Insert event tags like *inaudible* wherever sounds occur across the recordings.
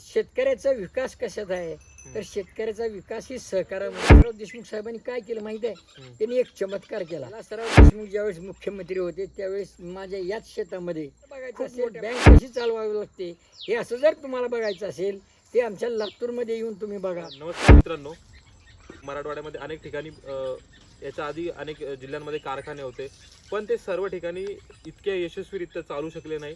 शेतकऱ्याचा विकास कशात आहे? तर शेतकऱ्याचा विकास ही सहकारामध्ये देशमुख साहेबांनी काय केलं माहिती आहे? त्यांनी एक चमत्कार केला. सराव देशमुख ज्यावेळेस मुख्यमंत्री होते त्यावेळेस माझ्या याच शेतामध्ये बघायचं असेल बँक कशी चालवावी लागते हे असं जर तुम्हाला बघायचं असेल ते आमच्या लातूरमध्ये येऊन तुम्ही बघा. नमस्कार मित्रांनो. मराठवाड्यामध्ये अनेक ठिकाणी अ, याच्या आधी अनेक जिल्ह्यांमध्ये कारखाने होते. पण ते सर्व ठिकाणी इतके यशस्वीरित्या चालू शकले नाही.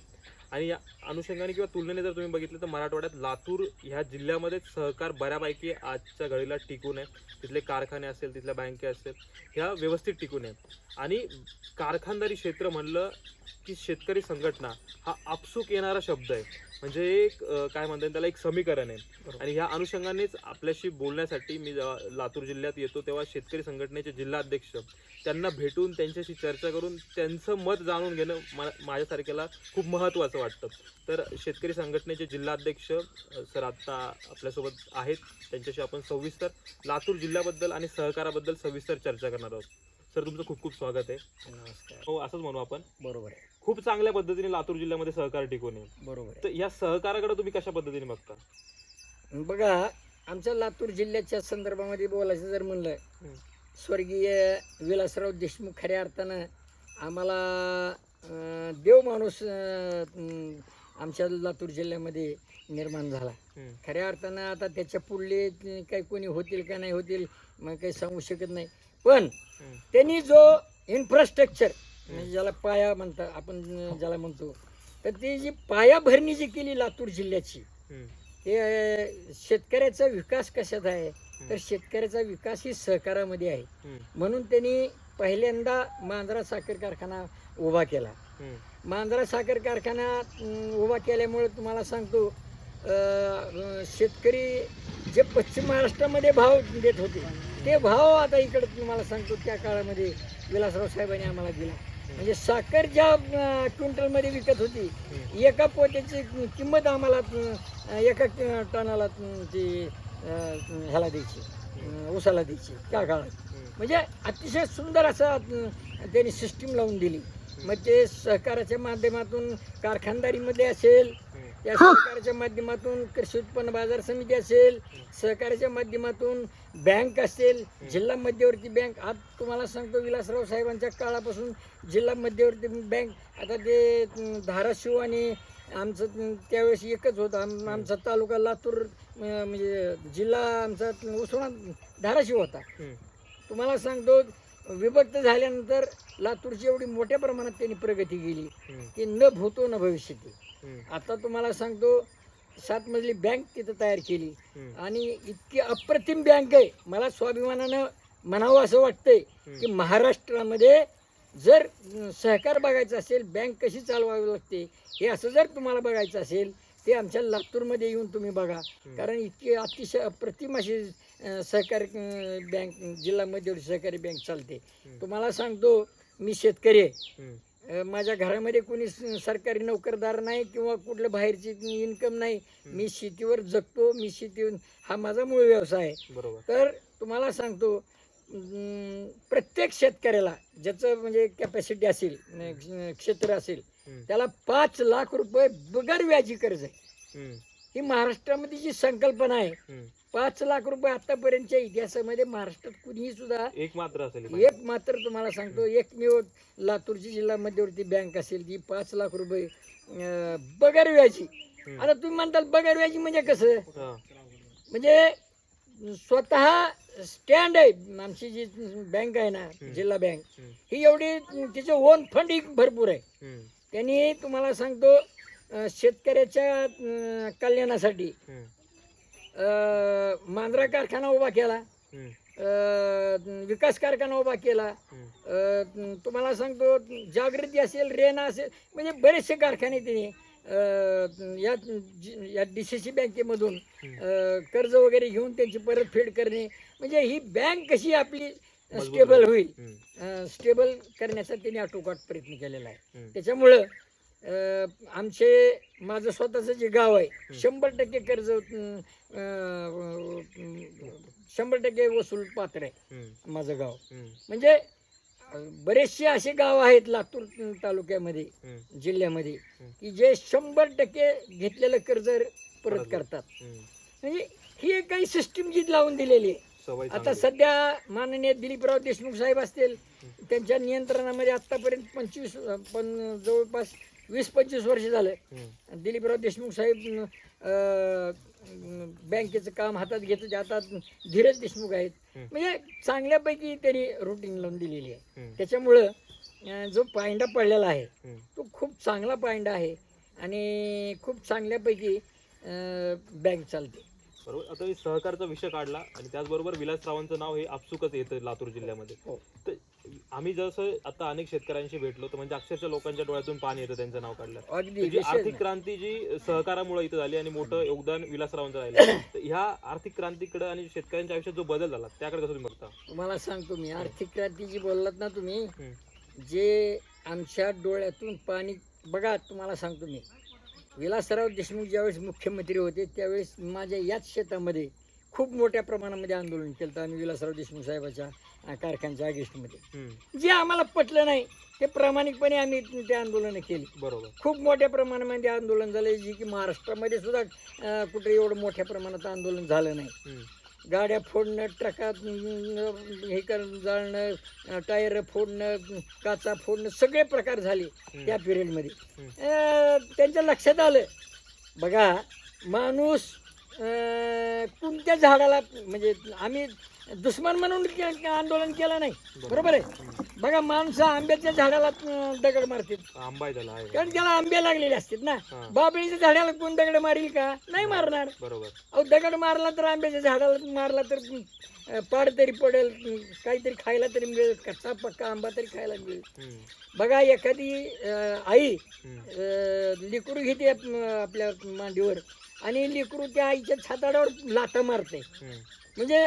आणि या अनुषंगाने किंवा तुलनेने जर तुम्ही बघितलं तर मराठवाड्यात लातूर ह्या जिल्ह्यामध्ये सहकार बऱ्यापैकी आजच्या घडीला टिकून आहे तिथले कारखाने असेल तिथल्या बँके असेल ह्या व्यवस्थित टिकून आहेत. आणि कारखानदारी क्षेत्र म्हणलं की शेतकरी संघटना हा आपसूक येणारा शब्द आहे. म्हणजे एक अ, काय म्हणतात त्याला एक समीकरण आहे. आणि ह्या अनुषंगानेच आपल्याशी बोलण्यासाठी मी जेव्हा लातूर जिल्ह्यात येतो तेव्हा शेतकरी संघटनेचे जिल्हाध्यक्ष त्यांना भेटून त्यांच्याशी चर्चा करून त्यांचं मत जाणून घेणं मा माझ्यासारख्याला खूप महत्त्वाचं वाटतं. तर शेतकरी संघटनेचे जिल्हाध्यक्ष अ, सर आत्ता आपल्यासोबत आहेत. त्यांच्याशी आपण सविस्तर लातूर जिल्ह्याबद्दल आणि सहकाराबद्दल सविस्तर चर्चा करणार आहोत. सर तुमचं खूप खूप स्वागत आहे. नमस्कार. हो असंच म्हणू आपण. बरोबर आहे. खूप चांगल्या पद्धतीने लातूर जिल्ह्यामध्ये सहकार टिकून आहे बरोबर तर या सहकाराकडे तुम्ही कशा पद्धतीने बघता? आहे बघा आमच्या लातूर जिल्ह्याच्या संदर्भामध्ये बोलायचं जर म्हणलं. स्वर्गीय विलासराव देशमुख खऱ्या अर्थानं आम्हाला अं, देव माणूस अं, आमच्या लातूर जिल्ह्यामध्ये निर्माण झाला. हम्म. खऱ्या अर्थानं आता त्याच्या पुढले काही कोणी होतील का नाही होतील मग काही सांगू शकत नाही. पण. त्यांनी जो इन्फ्रास्ट्रक्चर म्हणजे ज्याला पाया म्हणता आपण ज्याला म्हणतो तर ती जी पायाभरणी जी केली लातूर जिल्ह्याची. ते शेतकऱ्याचा विकास कशात आहे तर शेतकऱ्याचा विकास ही सहकारामध्ये आहे. म्हणून त्यांनी पहिल्यांदा मांजरा साखर कारखाना उभा केला. मांजरा साखर कारखाना उभा केल्यामुळे तुम्हाला सांगतो शेतकरी जे पश्चिम महाराष्ट्रामध्ये भाव देत होते ते भाव आता इकडं तुम्हाला सांगतो त्या काळामध्ये विलासराव साहेबांनी आम्हाला दिला. म्हणजे साखर ज्या क्विंटलमध्ये विकत होती एका पोत्याची किंमत आम्हाला एका टनाला ती ह्याला द्यायची उसाला द्यायची त्या काळात. म्हणजे अतिशय सुंदर असं त्यांनी सिस्टीम लावून दिली. मग ते सहकाराच्या माध्यमातून कारखानदारीमध्ये असेल त्या सहकाराच्या माध्यमातून कृषी उत्पन्न बाजार समिती असेल सहकाराच्या माध्यमातून बँक असेल जिल्हा मध्यवर्ती बँक आज तुम्हाला सांगतो विलासराव साहेबांच्या काळापासून जिल्हा मध्यवर्ती बँक आता ते धाराशिव आणि आमचं त्यावेळेस एकच होतं आम- आमचा तालुका लातूर म्हणजे जिल्हा आमचा उस्मा धाराशिव होता. तुम्हाला सांगतो विभक्त झाल्यानंतर लातूरची एवढी मोठ्या प्रमाणात त्यांनी प्रगती केली. की न भूतो न भविष्यती. आता तुम्हाला सांगतो सात मजली बँक तिथं तयार केली. आणि इतकी अप्रतिम बँक आहे. मला स्वाभिमानानं म्हणावं असं वाटतंय की महाराष्ट्रामध्ये जर सहकार बघायचं असेल बँक कशी चालवावी लागते हे असं जर तुम्हाला बघायचं असेल ते आमच्या लातूरमध्ये येऊन तुम्ही बघा. कारण इतकी अतिशय अप्रतिम अशी सहकारी बँक जिल्हा मध्यवर्ती सहकारी बँक चालते. तुम्हाला सांगतो मी शेतकरी आहे. माझ्या घरामध्ये कोणी सरकारी नोकरदार नाही किंवा कुठलं बाहेरची इन्कम नाही. मी शेतीवर जगतो मी शेती हा माझा मूळ व्यवसाय. आहे बरोबर. तर तुम्हाला सांगतो प्रत्येक शेतकऱ्याला ज्याचं म्हणजे कॅपॅसिटी असेल क्षेत्र असेल. त्याला पाच लाख रुपये बगर व्याजी कर्ज आहे. ही महाराष्ट्रामध्ये जी संकल्पना आहे. पाच लाख रुपये आतापर्यंतच्या इतिहासामध्ये महाराष्ट्रात कुणीही सुद्धा एक मात्र असेल एक मात्र तुम्हाला सांगतो एकमेव लातूरची जिल्हा मध्यवर्ती बँक असेल ती पाच लाख रुपये बगर व्याजी. आता तुम्ही म्हणताल बगर व्याजी म्हणजे कसं. म्हणजे स्वतः स्टँड आहे आमची जी बँक आहे ना जिल्हा बँक. ही एवढी तिचं ओन फंड ही भरपूर आहे. त्यांनी तुम्हाला सांगतो अं, शेतकऱ्याच्या अं, कल्याणासाठी. अं, मांजरा कारखाना उभा केला. अं, विकास कारखाना उभा केला. अ, तुम्हाला सांगतो जागृती असेल रेना असेल म्हणजे बरेचसे कारखाने तिने अ, या जी- या डी सी सी बँकेमधून अ, कर्ज वगैरे घेऊन त्यांची परतफेड करणे म्हणजे ही बँक कशी आपली स्टेबल होईल. स्टेबल करण्याचा त्यांनी आटोकाट प्रयत्न केलेला आहे. त्याच्यामुळं आमचे माझं स्वतःचं जे गाव आहे शंभर टक्के कर्ज शंभर टक्के वसूल पात्र आहे. माझं गाव. म्हणजे बरेचसे असे गाव आहेत लातूर तालुक्यामध्ये जिल्ह्यामध्ये. की जे शंभर टक्के घेतलेलं कर्ज परत करतात. म्हणजे ही एक काही सिस्टीम जी लावून दिलेली आहे आता. सध्या माननीय दिलीपराव देशमुख साहेब असतील त्यांच्या नियंत्रणामध्ये आतापर्यंत पंचवीस पण जवळपास वीस पंचवीस वर्ष झालं दिलीपराव देशमुख साहेब अं, बँकेचं काम हातात घेत आता धीरज देशमुख आहेत. म्हणजे चांगल्यापैकी त्यांनी रुटीन लावून दिलेली आहे. त्याच्यामुळं अं, जो पायंडा पडलेला आहे. तो खूप चांगला पायंडा आहे आणि खूप चांगल्यापैकी बँक चालते. बरोबर. आता सहकारचा विषय काढला आणि त्याचबरोबर विलासरावांचं नाव हे आपसुकच येतं लातूर जिल्ह्यामध्ये. हो. तर आम्ही जसं आता अनेक शेतकऱ्यांशी भेटलो तर म्हणजे अक्षरशः लोकांच्या डोळ्यातून पाणी येतं त्यांचं नाव काढलं अगदी तर जी विशेष आर्थिक नाही. क्रांती जी सहकारामुळे इथं झाली आणि मोठं योगदान विलासरावांचं राहिलं *coughs* तर ह्या आर्थिक क्रांतीकडे आणि शेतकऱ्यांच्या आयुष्यात जो बदल झाला त्याकडे कसं तुम्ही बघता तुम्हाला सांगतो मी आर्थिक क्रांती जी बोललात ना तुम्ही हम्म. जे आमच्या डोळ्यातून पाणी बघा तुम्हाला सांगतो मी विलासराव देशमुख ज्यावेळेस मुख्यमंत्री होते त्यावेळेस माझ्या याच शेतामध्ये खूप मोठ्या प्रमाणामध्ये आंदोलन केलं आम्ही विलासराव देशमुख साहेबाच्या कारखान्याच्या अगेन्स्टमध्ये. हम्म, जे आम्हाला पटलं नाही ते प्रामाणिकपणे आम्ही ते आंदोलनं केली. बरोबर. खूप मोठ्या प्रमाणामध्ये आंदोलन झालं जी की महाराष्ट्रामध्ये सुद्धा कुठे एवढं मोठ्या प्रमाणात आंदोलन झालं नाही. गाड्या फोडणं ट्रकात हे कर जाळणं टायर फोडणं काचा फोडणं सगळे प्रकार झाले त्या पिरियडमध्ये. त्यांच्या लक्षात आलं बघा माणूस कोणत्या झाडाला म्हणजे आम्ही दुश्मन म्हणून के- आंदोलन केलं नाही. बरोबर. आहे. बघा माणसं आंब्याच्या झाडाला अं, दगड मारतात आंबा आहे त्याला आहे. कारण त्याला आंबे लागलेले असतात ना. हा, बाबळीच्या झाडाला कोण दगड मारील का? नाही मारणार. बरोबर. अहो दगड मारला तर आंब्याच्या झाडाला मारला तर पाड तरी पडेल काहीतरी खायला तरी मिळेल कच्चा पक्का आंबा तरी खायला मिळेल. बघा एखादी आई लेकरू घेते आप- आपल्या मांडीवर आणि लेकरू त्या आईच्या छाताडावर लाथा मारते. म्हणजे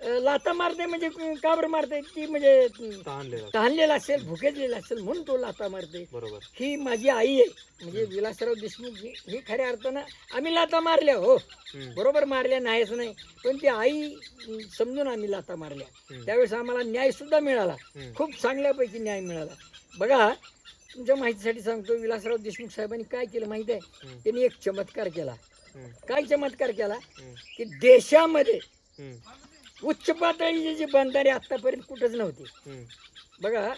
लाथा मारते म्हणजे का बरं मारते ती म्हणजे तहानलेला असेल. भुकेलेला असेल म्हणून तो लाथा मारते. बरोबर. ही माझी आई आहे. म्हणजे विलासराव देशमुख ही खऱ्या अर्थानं आम्ही लाथा मारल्या हो. बरोबर मारल्या नाहीच नाही. पण ती आई समजून आम्ही लाथा मारल्या. त्यावेळेस आम्हाला न्याय सुद्धा मिळाला. खूप चांगल्यापैकी न्याय मिळाला. बघा तुमच्या माहितीसाठी सांगतो विलासराव देशमुख साहेबांनी काय केलं माहिती आहे? त्यांनी एक चमत्कार केला. काय चमत्कार केला? की देशामध्ये उच्च पातळीची जी बंधारे आतापर्यंत कुठंच नव्हती. बघा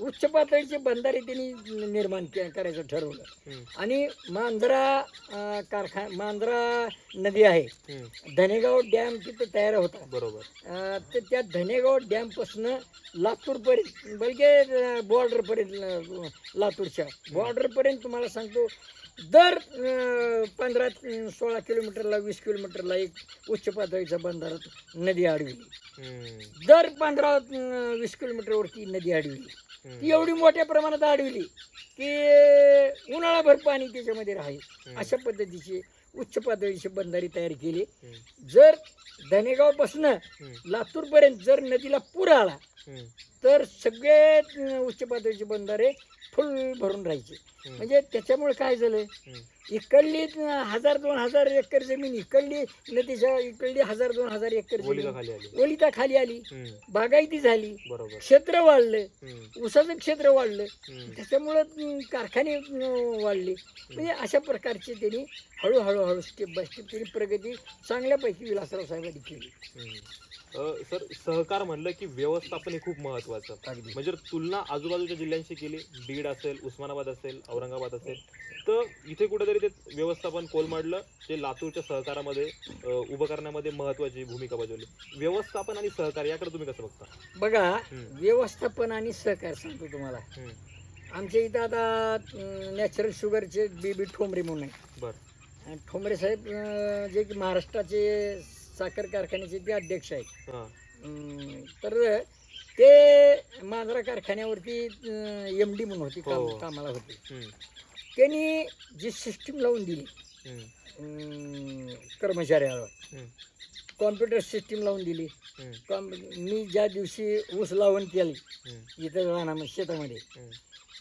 उच्च पातळीचे बंधारे त्यांनी निर्माण के- करायचं ठरवलं. आणि मांजरा कारखा मांजरा नदी आहे. धनेगाव डॅम तिथं तयार होता. बरोबर. तर त्या धनेगाव डॅमपासनं लातूरपर्यंत बलके बॉर्डरपर्यंत लातूरच्या बॉर्डरपर्यंत तुम्हाला सांगतो दर पंधरा सोळा किलोमीटरला वीस किलोमीटरला एक उच्च पातळीचा बंधारा नदी हम्म, दर पंधरा अं, वीस किलोमीटरवरती नदी आडविली. ती एवढी मोठ्या प्रमाणात आडविली की उन्हाळाभर पाणी त्याच्यामध्ये राहील. अशा पद्धतीची उच्च पातळीची बंधारी तयार केली. जर धनेगावपासनं लातूरपर्यंत जर नदीला पूर आला तर सगळे अं, उच्च पातळीचे बंधारे फुल भरून राहायचे. म्हणजे त्याच्यामुळे काय झालं? इकडली हजार दोन हजार एकर जमीन इकडली नदीच्या इकडली हजार दोन हजार एकर जमीन. ओलिता खाली आली? बागायती झाली. क्षेत्र वाढलं. ऊसाचं क्षेत्र वाढलं. त्याच्यामुळं कारखाने वाढले. म्हणजे अशा प्रकारचे त्यांनी हळूहळू हळू स्टेप बाय स्टेप त्यांनी प्रगती चांगल्यापैकी विलासराव साहेबांनी केली. सर सहकार म्हणलं की व्यवस्थापन हे खूप महत्वाचं. अगदी. म्हणजे तुलना आजूबाजूच्या जिल्ह्यांशी केली बीड असेल उस्मानाबाद असेल औरंगाबाद असेल तर इथे कुठेतरी ते व्यवस्थापन कोलमडलं जे लातूरच्या सहकारामध्ये अ, उभं करण्यामध्ये महत्वाची भूमिका बजावली. व्यवस्थापन आणि सहकार याकडे तुम्ही कसं बघता? बघा हम्म. व्यवस्थापन आणि सहकार सांगतो तुम्हाला. हम्म, आमच्या इथं आता नॅचरल शुगरचे बी बी ठोंबरे म्हणून आहे बर. आणि ठोंबरे साहेब अं, जे की महाराष्ट्राचे साखर कारखान्याचे ते अध्यक्ष आहेत. हा. अं, तर ते मांजरा कारखान्यावरती एम डी म्हणून होती काम हो. कामाला होते. हम्म, त्यांनी जी सिस्टीम लावून दिली हम्म, अं, कर्मचाऱ्यावर हम्म, कॉम्प्युटर सिस्टीम लावून दिली. हम्म, कॉम मी ज्या दिवशी ऊस लावण केली हम्म, इथं राहणार शेतामध्ये हम्म,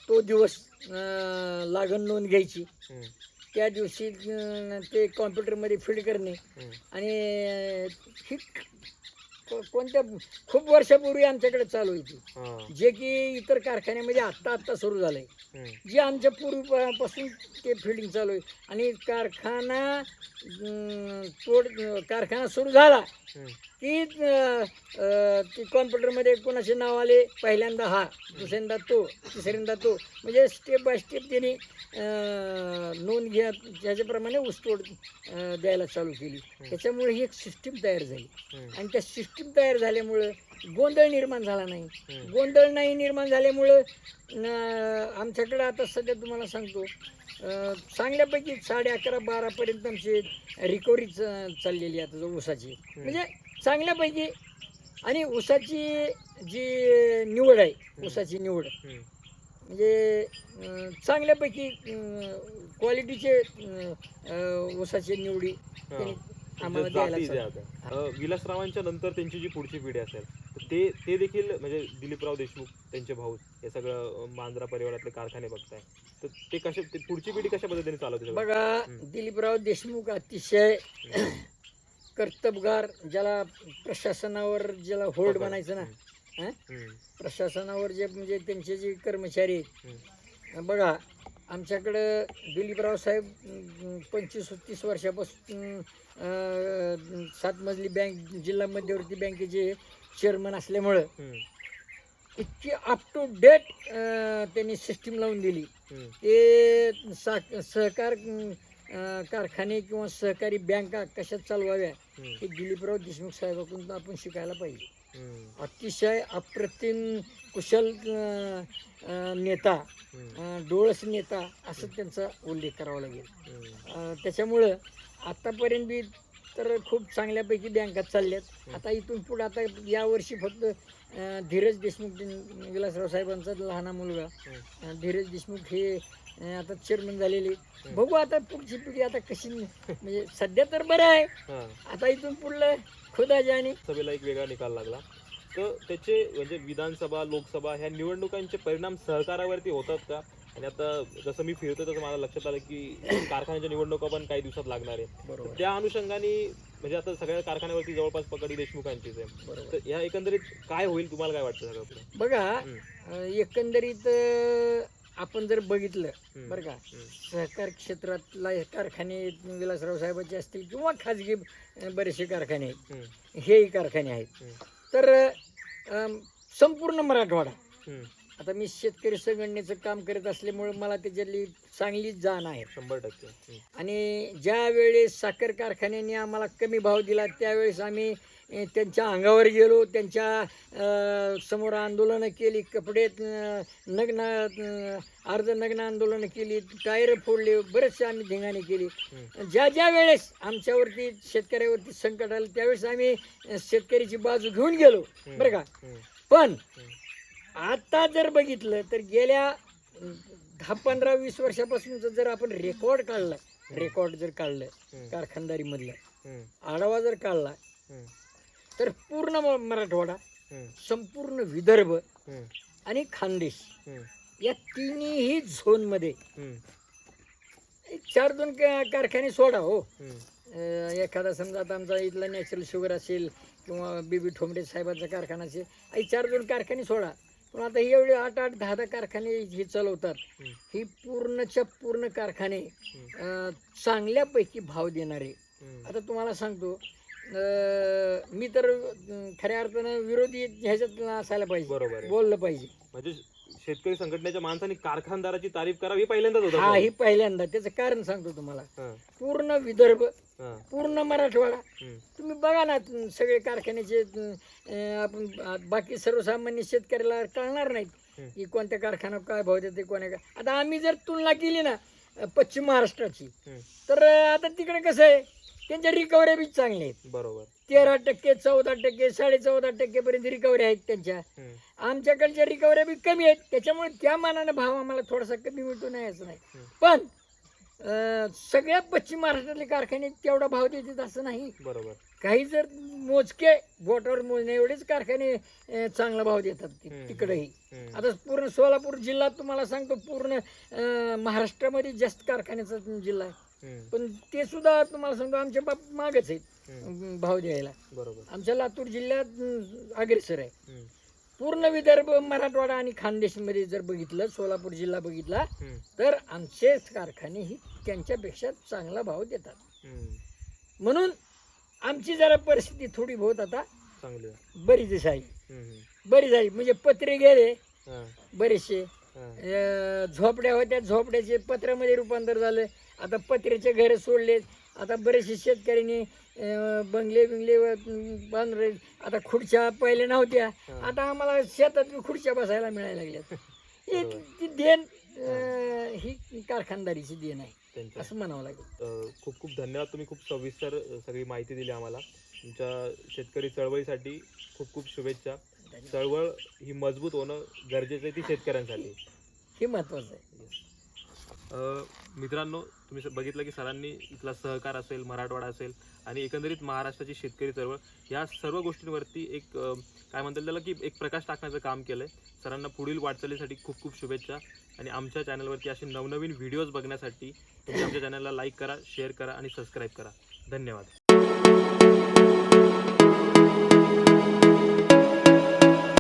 तो दिवस अं, लागण नोंद घ्यायची. हम्म, त्या दिवशी अं, ते कॉम्प्युटरमध्ये फीड करणे आणि ही को- कोणत्या खूप वर्षापूर्वी आमच्याकडे चालू होती हा. जे की इतर कारखान्यामध्ये आत्ता आत्ता सुरू झालंय हम्म. जे आमच्या पूर्वीपासून ते फिल्डिंग चालू आहे आणि कारखाना अं, तोड कारखाना सुरू झाला हम्म. की अं, अं, ती कॉम्प्युटरमध्ये कोणाचे नाव आले पहिल्यांदा हा दुसऱ्यांदा तो तिसऱ्यांदा तो म्हणजे स्टेप बाय स्टेप त्यांनी अं, नोंद घ्या त्याच्याप्रमाणे ऊसतोड अं, द्यायला चालू केली त्याच्यामुळे ही एक सिस्टीम तयार झाली हम्म. आणि त्या सिस्टीम तयार झाल्यामुळं गोंधळ निर्माण झाला नाही. गोंधळ नाही निर्माण झाल्यामुळं न- आमच्याकडं आता सध्या तुम्हाला सांगतो चांगल्यापैकी साडे अकरा बारापर्यंत आमची रिकव्हरी चाललेली आहे आता जो ऊसाची. म्हणजे चांगल्यापैकी आणि ऊसाची जी निवड आहे ऊसाची निवड. म्हणजे चांगल्यापैकी क्वालिटीचे ऊसाची निवडी आम्हाला विलासरावांच्या नंतर त्यांची जी पुढची पिढी असेल तर ते ते देखील म्हणजे दिलीपराव देशमुख त्यांचे भाऊ हे सगळं अं, मांजरा परिवारातले कारखाने बघताय तर ते कशा ते पुढची पिढी कशा पद्धतीने चालवते सगळं? बघा. दिलीपराव देशमुख अतिशय *clears throat* कर्तबगार ज्याला प्रशासनावर ज्याला होल्ड म्हणायचं ना हं? हम्म. प्रशासनावर जे म्हणजे त्यांचे जे कर्मचारी आहेत, हम्म. बघा आमच्याकडं दिलीपराव साहेब पंचवीस तीस वर्षापासून सात मजली बँक जिल्हा मध्यवर्ती बँकेचे चेअरमन असल्यामुळं. इतकी अप टू डेट त्यांनी सिस्टीम लावून दिली. ते सा सहकार कारखाने किंवा सहकारी बँका कशा चालवाव्या. हे दिलीपराव देशमुख साहेबाकडून आपण शिकायला पाहिजे. अतिशय अप्रतिम कुशल नेता डोळस नेता असं त्यांचा उल्लेख करावा लागेल. त्याच्यामुळं आतापर्यंत बी तर खूप चांगल्यापैकी बँका चालल्यात. आता इथून पुढे आता यावर्षी फक्त धीरज देशमुख विलासराव साहेबांचा लहाना मुलगा धीरज देशमुख हे आता चेअरमन झालेले. बघू आता पुढची पिढी आता कशी म्हणजे सध्या तर बरं आहे. आता इथून पुढलं खुदा जाणे सभेला एक वेगळा निकाल लागला. तर त्याचे म्हणजे विधानसभा लोकसभा ह्या निवडणुकांचे परिणाम सहकारावरती होतात का? आणि आता जसं मी फिरतो तसं मला लक्षात आलं की कारखान्याच्या निवडणुका पण काही दिवसात लागणार आहे त्या अनुषंगाने म्हणजे आता सगळ्या कारखान्यावरती जवळपास पकडी देशमुखांचीच आहे. तर ह्या एकंदरीत काय होईल? तुम्हाला काय वाटतं सगळं बघा एकंदरीत आपण जर बघितलं. बरं का. सहकार क्षेत्रातला कारखाने विलासराव साहेबांचे असतील किंवा खाजगी बरेचसे कारखाने आहेत. हेही कारखाने आहेत. तर संपूर्ण मराठवाडा. आता मी शेतकरी संघटनेचं काम करत असल्यामुळे मला त्याच्यातली चांगली जाण आहे शंभर टक्के. आणि ज्या वेळेस साखर कारखान्यांनी आम्हाला कमी भाव दिला त्यावेळेस आम्ही त्यांच्या अंगावर गेलो त्यांच्यासमोर आंदोलनं केली कपडे नग्न अर्ध नग्न आंदोलनं केली टायर फोडले बरेचसे आम्ही धिंगाणे केली. ज्या ज्या वेळेस आमच्यावरती शेतकऱ्यावरती संकट आलं त्यावेळेस आम्ही शेतकऱ्याची बाजू घेऊन गेलो. बरं का. पण. आता जर बघितलं तर गेल्या दहा पंधरा वीस वर्षापासूनचं जर आपण रेकॉर्ड काढलं रेकॉर्ड जर काढलं हम्म. कारखानदारीमधलं हम्म. आढावा जर काढला. तर पूर्ण मराठवाडा. संपूर्ण विदर्भ. आणि खानदेश. या तिन्ही झोनमध्ये हम्म. एक चार दोन कारखाने सोडा हो एखादा समजा आता आमचा इथला नॅचरल शुगर असेल किंवा बीबी ठोंबडे साहेबांचा कारखाना असेल चार दोन कारखाने सोडा पण आता हे एवढे आठ आठ दहा दहा कारखाने हे चालवतात. ही पूर्णच्या पूर्ण कारखाने चांगल्यापैकी भाव देणारे. आता तुम्हाला सांगतो मी तर खऱ्या अर्थानं विरोधी ह्याच्यात असायला पाहिजे बरोबर बोललं पाहिजे. म्हणजे शेतकरी संघटनेच्या माणसाने कारखानदाराची तारीफ करावी हे पहिल्यांदाच होतं हा ही पहिल्यांदा त्याचं कारण सांगतो तुम्हाला हा. पूर्ण विदर्भ हा. पूर्ण मराठवाडा. तुम्ही बघा ना तुम- सगळे कारखान्याचे अं, आपण बाकी सर्वसामान्य शेतकऱ्याला कळणार नाहीत. की कोणत्या कारखान्यात काय भाव देते कोण्या काय आता आम्ही जर तुलना केली ना अं, पश्चिम महाराष्ट्राची. तर अं, आता तिकडे कसं आहे त्यांच्या रिकव्हऱ्या बी चांगल्या आहेत बरोबर तेरा टक्के चौदा टक्के साडे चौदा टक्केपर्यंत रिकव्हरी आहेत त्यांच्या हम्म. आमच्याकडच्या रिकव्हऱ्या बी कमी आहेत त्याच्यामुळे त्या मानानं भाव आम्हाला थोडासा कमी मिळतो नाही असं नाही हम्म. पण अं, सगळ्या पश्चिम महाराष्ट्रातले कारखाने तेवढा भाव देतात असं नाही बरोबर काही जर मोजके बोटावर मोजणे एवढेच कारखाने अं, चांगला भाव देतात ति- हम्म. तिकडेही हम्म. आता पूर्ण सोलापूर जिल्हा तुम्हाला सांगतो पूर्ण अं, महाराष्ट्रामध्ये जास्त कारखान्याचा जिल्हा आहे पण ते सुद्धा तुम्हाला सांगतो आमच्या बाप मागच आहेत भाव द्यायला बरोबर. आमच्या लातूर जिल्ह्यात अग्रेसर आहे. पूर्ण विदर्भ मराठवाडा आणि खानदेशमध्ये जर बघितलं सोलापूर जिल्हा बघितला तर आमचे कारखाने ही त्यांच्यापेक्षा चांगला भाव देतात. म्हणून आमची जरा परिस्थिती थोडी बहुत आता चांगली आहे. बरीच आहे. बरी झाली म्हणजे पत्रे गेले बरेचसे. झोपड्या होत्या झोपड्याचे पत्र्यामध्ये रूपांतर झालं. आता पत्र्याचे घर सोडले आता बरेचसे शेतकऱ्यांनी बंगले बिंगले बांधले. आता खुर्च्या पहिले नव्हत्या. आता आम्हाला शेतात खुर्च्या बसायला मिळायला लागल्यात. *laughs* ही. ती देण ही कारखानदारीची देण आहे. असं म्हणावं लागेल. खूप खूप धन्यवाद. तुम्ही खूप सविस्तर सगळी माहिती दिली आम्हाला. तुमच्या शेतकरी चळवळीसाठी खूप खूप शुभेच्छा. चळवळ ही मजबूत होणं गरजेचं आहे ती शेतकऱ्यांसाठी. हे महत्वाचं आहे. मित्रांनो तुम्ही बघितलं की सरांनी इथला सहकार असेल मराठवाडा असेल आणि एकंदरीत महाराष्ट्राची शेतकरी चळवळ या सर्व गोष्टींवरती एक काय म्हणतात त्याला की एक प्रकाश टाकण्याचं काम केलं आहे सरांना पुढील वाटचालीसाठी खूप खूप शुभेच्छा आणि आमच्या चॅनलवरती असे नवनवीन व्हिडिओज बघण्यासाठी तुम्ही आमच्या चॅनलला लाईक करा शेअर करा आणि सबस्क्राईब करा. धन्यवाद.